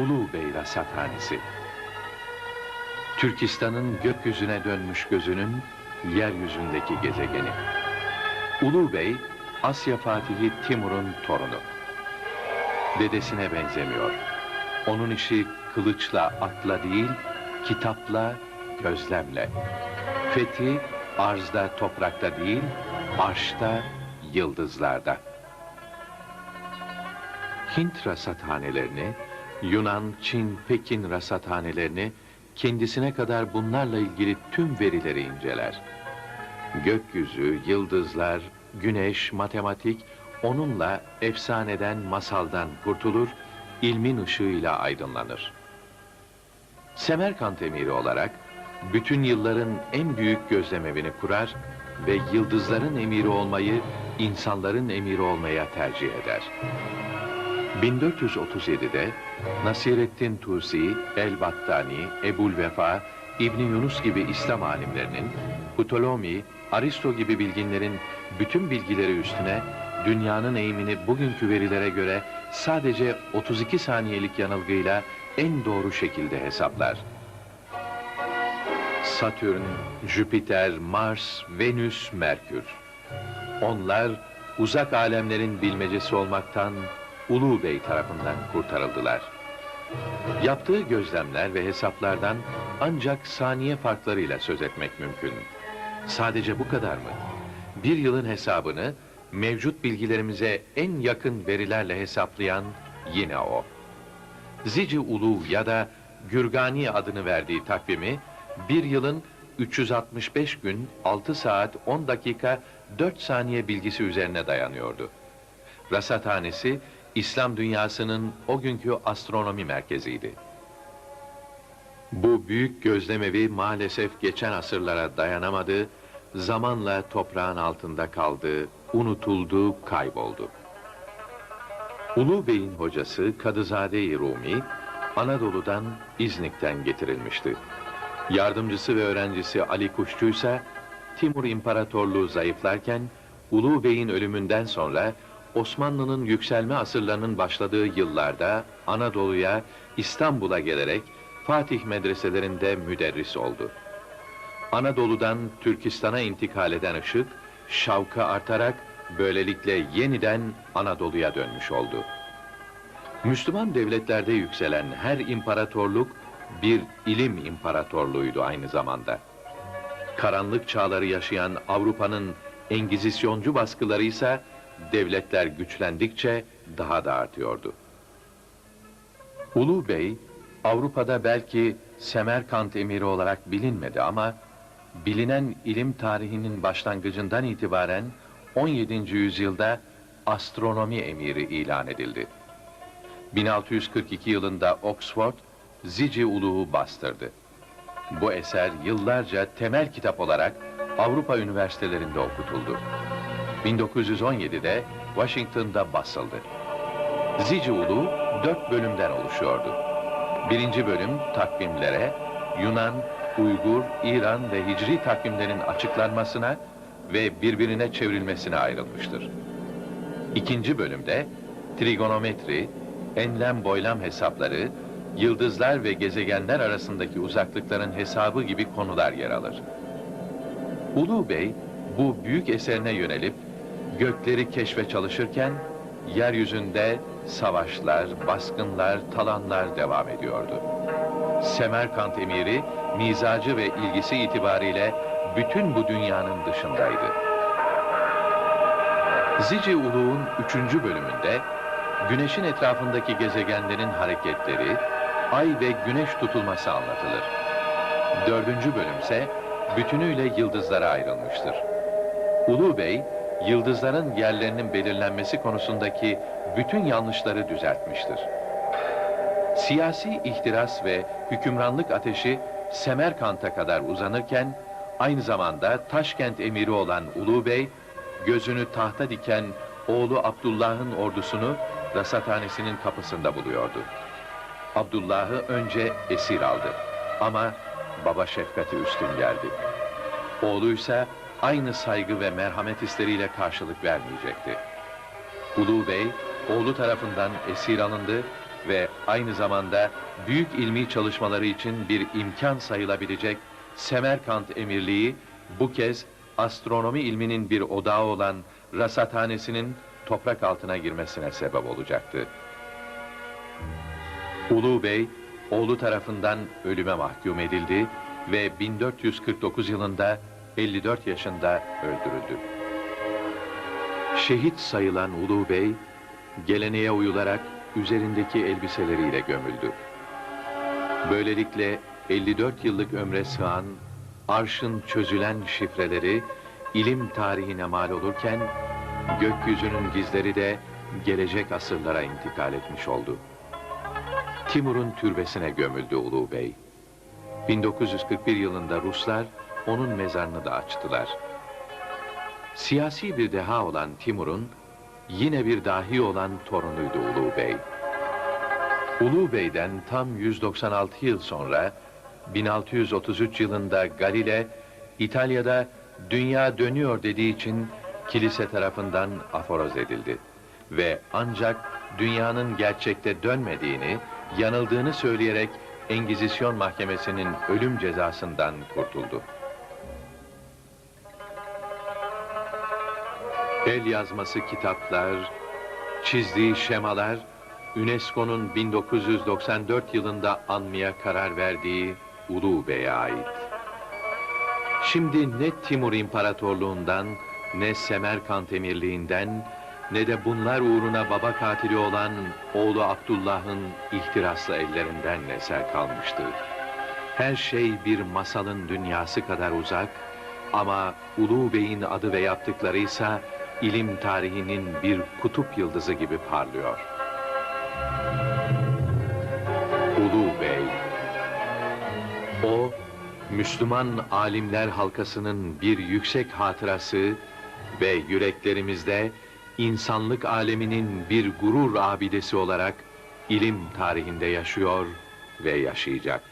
Ulu Bey Rasathanesi Türkistan'ın gökyüzüne dönmüş gözünün yeryüzündeki gezegeni. Ulu Bey, Asya Fatihi Timur'un torunu. Dedesine benzemiyor. Onun işi kılıçla, atla değil, kitapla, gözlemle. Fethi, arzda, toprakta değil, arşta, yıldızlarda. Hint rasathanelerini, Yunan, Çin, Pekin rasathanelerini kendisine kadar bunlarla ilgili tüm verileri inceler. Gökyüzü, yıldızlar, güneş, matematik onunla efsaneden, masaldan kurtulur, ilmin ışığıyla aydınlanır. Semerkant emiri olarak bütün yılların en büyük gözlemevini kurar ve yıldızların emiri olmayı insanların emiri olmaya tercih eder. 1437'de Nasirettin Tusi, El-Battani, Ebul Vefa, İbni Yunus gibi İslam alimlerinin, Ptolemy, Aristo gibi bilginlerin bütün bilgileri üstüne dünyanın eğimini bugünkü verilere göre sadece 32 saniyelik yanılgıyla en doğru şekilde hesaplar. Satürn, Jüpiter, Mars, Venüs, Merkür. Onlar uzak alemlerin bilmecesi olmaktan Ulu Bey tarafından kurtarıldılar. Yaptığı gözlemler ve hesaplardan ancak saniye farklarıyla söz etmek mümkün. Sadece bu kadar mı? Bir yılın hesabını mevcut bilgilerimize en yakın verilerle hesaplayan yine o. Zici Ulu ya da Gürgani adını verdiği takvimi bir yılın 365 gün 6 saat 10 dakika 4 saniye bilgisi üzerine dayanıyordu. Rasathanesi İslam dünyasının o günkü astronomi merkeziydi. Bu büyük gözlemevi maalesef geçen asırlara dayanamadı, zamanla toprağın altında kaldı, unutuldu, kayboldu. Ulu Bey'in hocası Kadızade-i Rumi, Anadolu'dan İznik'ten getirilmişti. Yardımcısı ve öğrencisi Ali Kuşçu ise Timur İmparatorluğu zayıflarken Ulu Bey'in ölümünden sonra Osmanlı'nın yükselme asırlarının başladığı yıllarda Anadolu'ya, İstanbul'a gelerek Fatih medreselerinde müderris oldu. Anadolu'dan Türkistan'a intikal eden ışık, şavka artarak böylelikle yeniden Anadolu'ya dönmüş oldu. Müslüman devletlerde yükselen her imparatorluk bir ilim imparatorluğuydu aynı zamanda. Karanlık çağları yaşayan Avrupa'nın engizisyoncu baskıları ise devletler güçlendikçe daha da artıyordu. Ulu Bey, Avrupa'da belki Semerkant emiri olarak bilinmedi ama bilinen ilim tarihinin başlangıcından itibaren 17. yüzyılda astronomi emiri ilan edildi. 1642 yılında Oxford, Zici Uluğu bastırdı. Bu eser yıllarca temel kitap olarak Avrupa üniversitelerinde okutuldu. 1917'de Washington'da basıldı. Zici Ulu dört bölümden oluşuyordu. Birinci bölüm takvimlere, Yunan, Uygur, İran ve Hicri takvimlerin açıklanmasına ve birbirine çevrilmesine ayrılmıştır. İkinci bölümde trigonometri, enlem boylam hesapları, yıldızlar ve gezegenler arasındaki uzaklıkların hesabı gibi konular yer alır. Ulu Bey bu büyük eserine yönelip gökleri keşfe çalışırken yeryüzünde savaşlar, baskınlar, talanlar devam ediyordu. Semerkant emiri mizacı ve ilgisi itibariyle bütün bu dünyanın dışındaydı. Zici Uluğ'un üçüncü bölümünde güneşin etrafındaki gezegenlerin hareketleri, ay ve güneş tutulması anlatılır. Dördüncü bölümse bütünüyle yıldızlara ayrılmıştır. Ulu Bey, yıldızların yerlerinin belirlenmesi konusundaki bütün yanlışları düzeltmiştir. Siyasi ihtiras ve hükümranlık ateşi Semerkant'a kadar uzanırken, aynı zamanda Taşkent emiri olan Ulu Bey, gözünü tahta diken oğlu Abdullah'ın ordusunu rasathanesinin kapısında buluyordu. Abdullah'ı önce esir aldı ama baba şefkati üstün geldi. Oğluysa aynı saygı ve merhamet hisleriyle karşılık vermeyecekti. Ulu Bey, oğlu tarafından esir alındı ve aynı zamanda büyük ilmi çalışmaları için bir imkan sayılabilecek Semerkant Emirliği bu kez astronomi ilminin bir odağı olan rasathanesinin toprak altına girmesine sebep olacaktı. Ulu Bey, oğlu tarafından ölüme mahkum edildi ve 1449 yılında 54 yaşında öldürüldü. Şehit sayılan Ulu Bey, geleneğe uyularak üzerindeki elbiseleriyle gömüldü. Böylelikle 54 yıllık ömre sığan, arşın çözülen şifreleri ilim tarihine mal olurken, gökyüzünün gizleri de gelecek asırlara intikal etmiş oldu. Timur'un türbesine gömüldü Ulu Bey. 1941 yılında Ruslar onun mezarını da açtılar. Siyasi bir deha olan Timur'un yine bir dahi olan torunuydu Ulu Bey. Ulu Bey'den tam 196 yıl sonra 1633 yılında Galile İtalya'da dünya dönüyor dediği için kilise tarafından aforoz edildi ve ancak dünyanın gerçekte dönmediğini, yanıldığını söyleyerek Engizisyon mahkemesinin ölüm cezasından kurtuldu. El yazması kitaplar, çizdiği şemalar, UNESCO'nun 1994 yılında anmaya karar verdiği Ulu Bey'e ait. Şimdi ne Timur İmparatorluğundan, ne Semerkant Emirliğinden, ne de bunlar uğruna baba katili olan oğlu Abdullah'ın ihtiraslı ellerinden eser kalmıştı. Her şey bir masalın dünyası kadar uzak ama Ulu Bey'in adı ve yaptıklarıysa ilim tarihinin bir kutup yıldızı gibi parlıyor. Ulu Bey O, Müslüman alimler halkasının bir yüksek hatırası ve yüreklerimizde insanlık aleminin bir gurur abidesi olarak ilim tarihinde yaşıyor ve yaşayacak.